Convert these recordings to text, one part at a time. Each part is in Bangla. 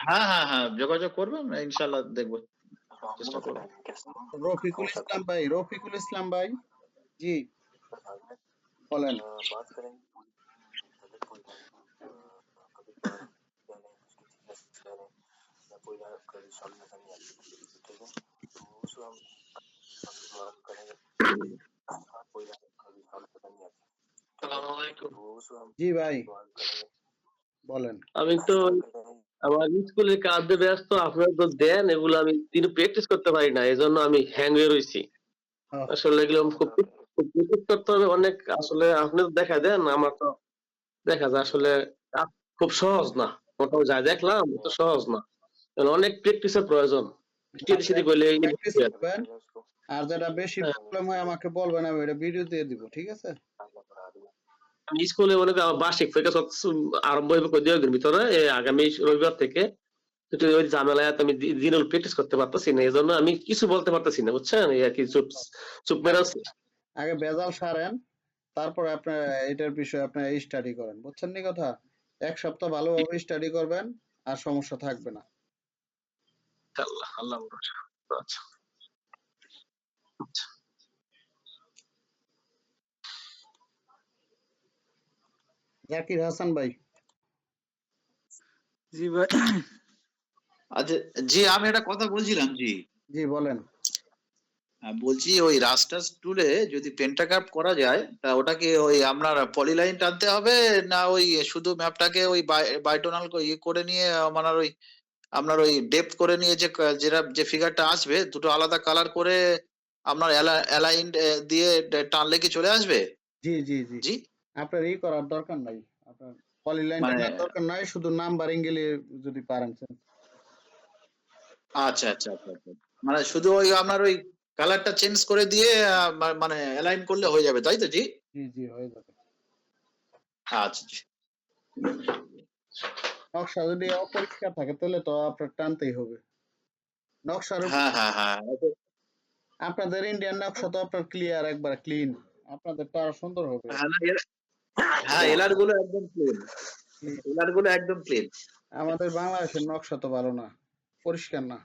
হ্যাঁ হ্যাঁ হ্যাঁ যোগাযোগ করবেন ইনশাল্লাহ দেখবো हम চেষ্টা लोग করবো बताएंगे कैसे রফিকুল ইসলাম ভাই রফিকুল ইসলাম ভাই জি বলেন अ, बात करेंगे तबियत कोई कभी कभार यानी उसकी थिकनेस यानी या कोई यार कभी सामने से नहीं आती ठीक है तो उसको हम कभी बात करेंगे हाँ, कोई यार कभी सामने से नहीं आती আসসালামাইকুম तो उसको हम জি ভাই बात करेंगे বলেন আমি তো करेंगे আমার স্কুলের কাজে ব্যস্ত আপনারা তো দেন এগুলো আমি কিন্তু প্র্যাকটিস করতে পারি না এই জন্য আমি হ্যাং হয়ে। রয়েছি হ্যাঁ। আসলে এগুলো খুব প্র্যাকটিস করতে হবে অনেক আসলে আপনি তো দেখা দেন আমার তো দেখা যায় আসলে খুব সহজ না ওটাও যা দেখলাম তো সহজ না। অনেক প্র্যাকটিস এর প্রয়োজন। আচ্ছা, ইয়ে আর যেটা বেশি হ্যাঁ। প্রবলেম হয় আমাকে বলবেন আমি এটা ভিডিও দিয়ে দিব ঠিক আছে? আমি স্কুলে মনে করি আমার বার্ষিক পরীক্ষা আরম্ভ হবে ভিতরে এই আগামী রবিবার থেকে। ওই ঝামেলায় আমি প্র্যাকটিস করতে পারতেছি না এই জন্য আমি কিছু বলতে পারতেছি না বুঝছেন? আর কি চুপ চুপ আগে বেজাল সারেন তারপরে আপনার এটার বিষয়ে আপনার স্টাডি করেন বুঝছেন নি কথা? এক সপ্তাহ ভালোভাবে স্টাডি করবেন আর সমস্যা থাকবে না। আল্লাহ আল্লাহ আচ্ছা। জাকির হাসান ভাই। জি ভাই। আচ্ছা জি আমি একটা কথা বলছিলাম জি। জি বলেন। হ্যাঁ, বলছি ওই রাস্টার টুলে যদি পেন্টাগ্রাফ করা যায় তা ওটাকে ওই আপনার পলিলাইন টানতে হবে না ওই শুধু ম্যাপটাকে ওই বাইটোনাল ইয়ে করে নিয়ে আপনার ওই আপনার ওই ডেপথ করে নিয়ে যে যেটা যে ফিগারটা আসবে দুটো আলাদা কালার করে আপনার অ্যালাইন দিয়ে টানলে কি চলে আসবে? জি জি জি। জি? আপনার ই করার দরকার নাই। আপনার পলিলাইন মানে- দরকার নাই শুধু নাম্বারিং গেলে যদি পারেন। আচ্ছা আচ্ছা আচ্ছা আচ্ছা। মানে শুধু ওই আপনার ওই কালারটা চেঞ্জ করে দিয়ে মানে অ্যালাইন করলে হয়ে যাবে তাই তো জি? জি জি হয়ে যাবে। আচ্ছা জি। নকশা যদি অপরিষ্কার থাকে তাহলে তো আপনার টানতেই হবে। নকশার হ্যাঁ হ্যাঁ হ্যাঁ আপনাদের ইন্ডিয়ান নকশা তো আপনার ক্লিয়ার একবার ক্লিন আপনাদের তো আরও সুন্দর হবে। হ্যাঁ, হ্যাঁ এলারগুলো একদম প্লেন এলারগুলো একদম প্লেন আমাদের বাংলাদেশের নকশা তো ভালো না পরিষ্কার না।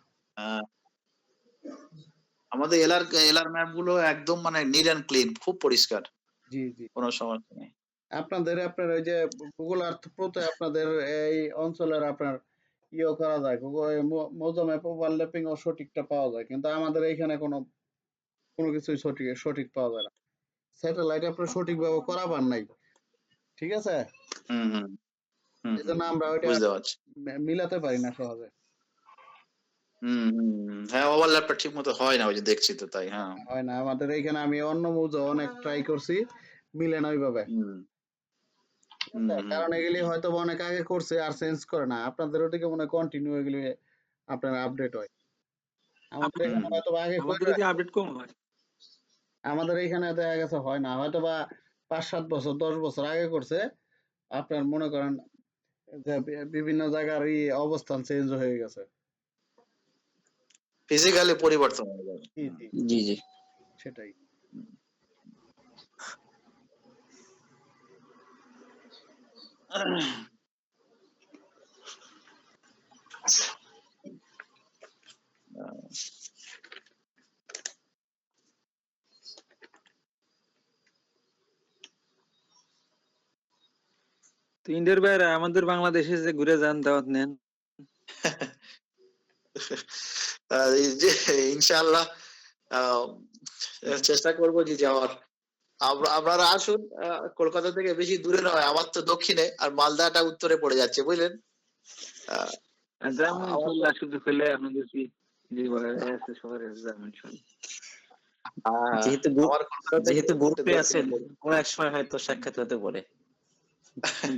আমাদের এলার এলার ম্যাপগুলো একদম মানে নিট অ্যান্ড ক্লিন খুব পরিষ্কার। জি জি। কোনো সমস্যা নেই। আপনাদের আপনার ওই যে গুগল আর্থ প্রোতে আপনাদের এই অঞ্চলের আপনার ইয়ে করা যায় গুগল মৌজা ম্যাপ ওভারল্যাপিং ও সঠিকটা পাওয়া যায় কিন্তু আমাদের এইখানে কোনো কোনো কিছুই সঠিক সঠিক পাওয়া যায় না। স্যাটেলাইট আপনার সঠিকভাবে করাবার নাই। ঠিক আছে? আমরা ওইটা বুঝতে পারছি। মিলাতে পারি না সহজে। হ্যাঁ ওভারল্যাপটা ঠিক মতো হয় না ওই যে দেখছি তো তাই হ্যাঁ। হয় না আমাদের এইখানে আমি অন্য মৌজা অনেক ট্রাই করছি মিলে না ওইভাবে। কারণ এগুলি হয়তো অনেক আগে করছে আর চেঞ্জ করে না। আপনাদের ওদিকে মনে কন্টিনিউ এগুলি আপনার আপডেট হয়। আমাদের এখানে হয়তো আগে আমাদের এখানে দেখা গেছে হয় না হয়তো বা পাঁচ সাত বছর দশ বছর আগে করছে আপনার মনে করেন যে বিভিন্ন জায়গার ই অবস্থান চেঞ্জ হয়ে গেছে। ফিজিক্যালি পরিবর্তন হয়ে যাবে। জি জি। জি জি। সেটাই। তো ইন্ডিয়ার বাইরে আমাদের বাংলাদেশে যে ঘুরে যান দাওয়াত নেন। আহ, চেষ্টা করব যে যাওয়ার। আপ- আপনারা আসুন কলকাতা থেকে বেশি দূরে নয় আমার তো দক্ষিণে আর মালদাটা উত্তরে পড়ে যাচ্ছে বুঝলেন? যেহেতু গ্রুপে আছেন কোন এক সময় হয়তো সাক্ষাৎ হতে পারে।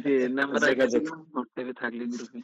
জি নাম্বার রাখছিলাম হোয়াটসঅ্যাপে থাকলে গ্রুপে